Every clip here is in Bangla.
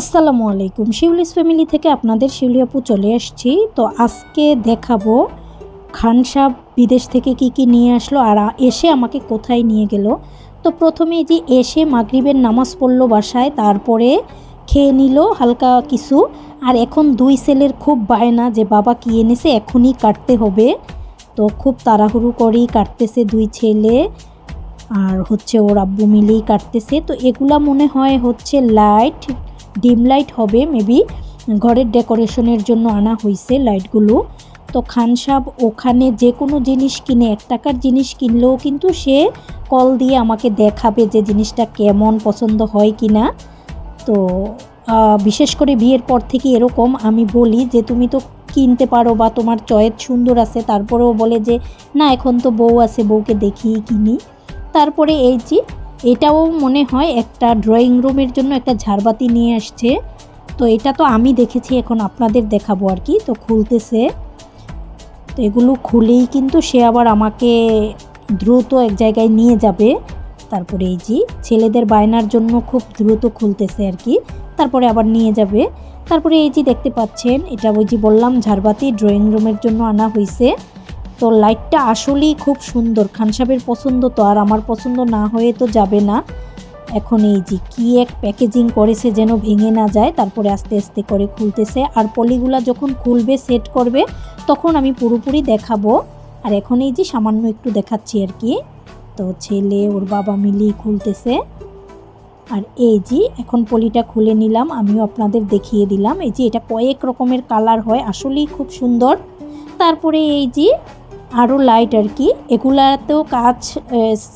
আসসালামু আলাইকুম। শিউলিস ফ্যামিলি থেকে আপনাদের শিউলি আপু চলে আসছি। তো আজকে দেখাবো খান সাহ বিদেশ থেকে কি কি নিয়ে আসলো আর এসে আমাকে কোথায় নিয়ে গেল। তো প্রথমে যে এসে মাগরিবের নামাজ পড়ল বাসায়, তারপরে খেয়ে নিল হালকা কিছু। আর এখন দুই ছেলের খুব বায়না যে বাবা কি এনেছে এখনই কাটতে হবে। তো খুব তাড়াহুড়ো করেই কাটতেছে দুই ছেলে আর হচ্ছে ওর আব্বু মিলেই কাটতেছে। তো এগুলা মনে হয় হচ্ছে লাইট ডিম লাইট হবে, মেবি ঘরের ডেকোরেশনের জন্য আনা হয়েছে লাইটগুলো। তো খান সাহেব ওখানে যে কোনো জিনিস কিনে, এক টাকার জিনিস কিনলেও কিন্তু সে কল দিয়ে আমাকে দেখাবে যে জিনিসটা কেমন পছন্দ হয় কি না তো বিশেষ করে বিয়ের পর থেকে এরকম আমি বলি যে, তুমি তো কিনতে পারো বা তোমার চয়েস সুন্দর আছে। তারপরেও বলে যে, না, এখন তো বউ আছে, বউকে দেখিয়ে কিনি। তারপরে এই যে এটাও মনে হয় একটা ড্রয়িং রুমের জন্য একটা ঝাড়বাতি নিয়ে আসছে। তো এটা তো আমি দেখেছি, এখন আপনাদের দেখাবো আর কি। তো খুলতেছে। তো এগুলো খুলেই কিন্তু সে আবার আমাকে দ্রুত এক জায়গায় নিয়ে যাবে। তারপরে এই যে ছেলেদের বায়নার জন্য খুব দ্রুত খুলতেছে আর কি। তারপরে আবার নিয়ে যাবে। তারপরে এই যে দেখতে পাচ্ছেন, এটা ওই যে বললাম, ঝাড়বাতি ড্রয়িং রুমের জন্য আনা হয়েছে তো লাইটটা আসলেই খুব সুন্দর। খান সাহেবের পছন্দ তো, আর আমার পছন্দ না হয়ে তো যাবে না। এখন এই যে কি এক প্যাকেজিং করেছে যেন ভেঙে না যায়, তারপরে আস্তে আস্তে করে খুলতেছে। আর পলিগুলা যখন খুলবে সেট করবে, তখন আমি পুরোপুরি দেখাবো। আর এখন এই যে সামান্য একটু দেখাচ্ছি আর কি। তো ছেলে ওর বাবা মিলিয়ে খুলতেছে। আর এই যে এখন পলিটা খুলে নিলাম, আমিও আপনাদের দেখিয়ে দিলাম। এই যে এটা কয়েক রকমের কালার হয়, আসলেই খুব সুন্দর। তারপরে এই যে আরও লাইট আর কি। এগুলাতেও কাজ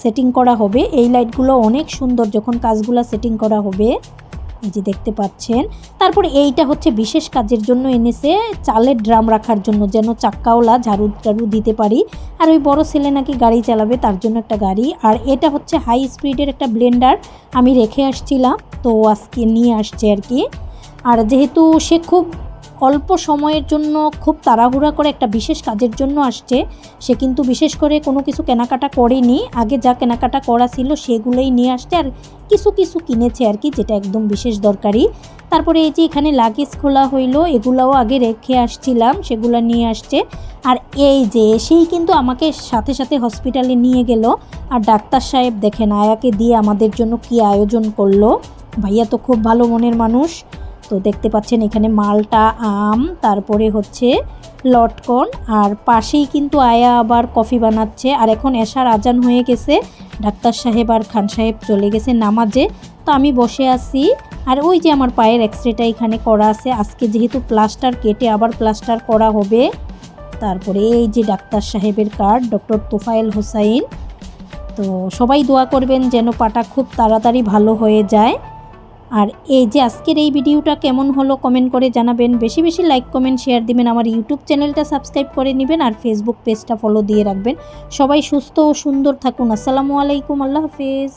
সেটিং করা হবে। এই লাইটগুলো অনেক সুন্দর যখন কাজগুলো সেটিং করা হবে। এই যে দেখতে পাচ্ছেন। তারপরে এইটা হচ্ছে বিশেষ কাজের জন্য এনেছে চালের ড্রাম রাখার জন্য, যেন চাক্কাওলা ঝাড়ু টাড়ু দিতে পারি। আর ওই বড় ছেলে নাকি গাড়ি চালাবে, তার জন্য একটা গাড়ি। আর এটা হচ্ছে হাই স্পিডের একটা ব্লেন্ডার আমি রেখে আসছিলাম, তো আজকে নিয়ে আসছে আর কি। আর যেহেতু সে খুব অল্প সময়ের জন্য খুব তাড়াহুড়া করে একটা বিশেষ কাজের জন্য আসছে। সে কিন্তু বিশেষ করে কোনো কিছু কেনাকাটা করেনি। আগে যা কেনাকাটা করা ছিল সেগুলোই নিয়ে আসছে আর কিছু কিছু কিনেছে আর কি, যেটা একদম বিশেষ দরকারি। তারপরে এই যে এখানে লাগেজ খোলা হইল, এগুলাও আগে রেখে আসছিলাম, সেগুলো নিয়ে আসছে। আর এই যে সেই কিন্তু আমাকে সাথে সাথে হসপিটালে নিয়ে গেল। আর ডাক্তার সাহেব দেখেন, আয়াকে দিয়ে আমাদের জন্য কি আয়োজন করল। ভাইয়া তো খুব ভালো মনের মানুষ। তো দেখতে পাচ্ছেন এখানে মালটা, আম, তারপরে হচ্ছে লটকন, আর পাশেই কিন্তু আয়া আবার কফি বানাচ্ছে। আর এখন এশার আজান হয়ে গেছে, ডাক্তার সাহেব আর খান সাহেব চলে গেছে নামাজে। তো আমি বসে আছি, আর ওই যে আমার পায়ের এক্সরেটা এখানে করা আছে। আজকে যেহেতু প্লাস্টার কেটে আবার প্লাস্টার করা হবে। তারপরে এই যে ডাক্তার সাহেবের কার্ড, ডক্টর তোফায়েল হোসাইন। তো সবাই দোয়া করবেন যেন পাটা খুব তাড়াতাড়ি ভালো হয়ে যায়। আর এই যে আজকের এই ভিডিওটা কেমন হলো কমেন্ট করে জানাবেন। বেশি বেশি লাইক কমেন্ট শেয়ার দিবেন। আমার ইউটিউব চ্যানেলটা সাবস্ক্রাইব করে নেবেন আর ফেসবুক পেজটা ফলো দিয়ে রাখবেন। সবাই সুস্থ ও সুন্দর থাকুন। আসসালামু আলাইকুম। আল্লাহ হাফিজ।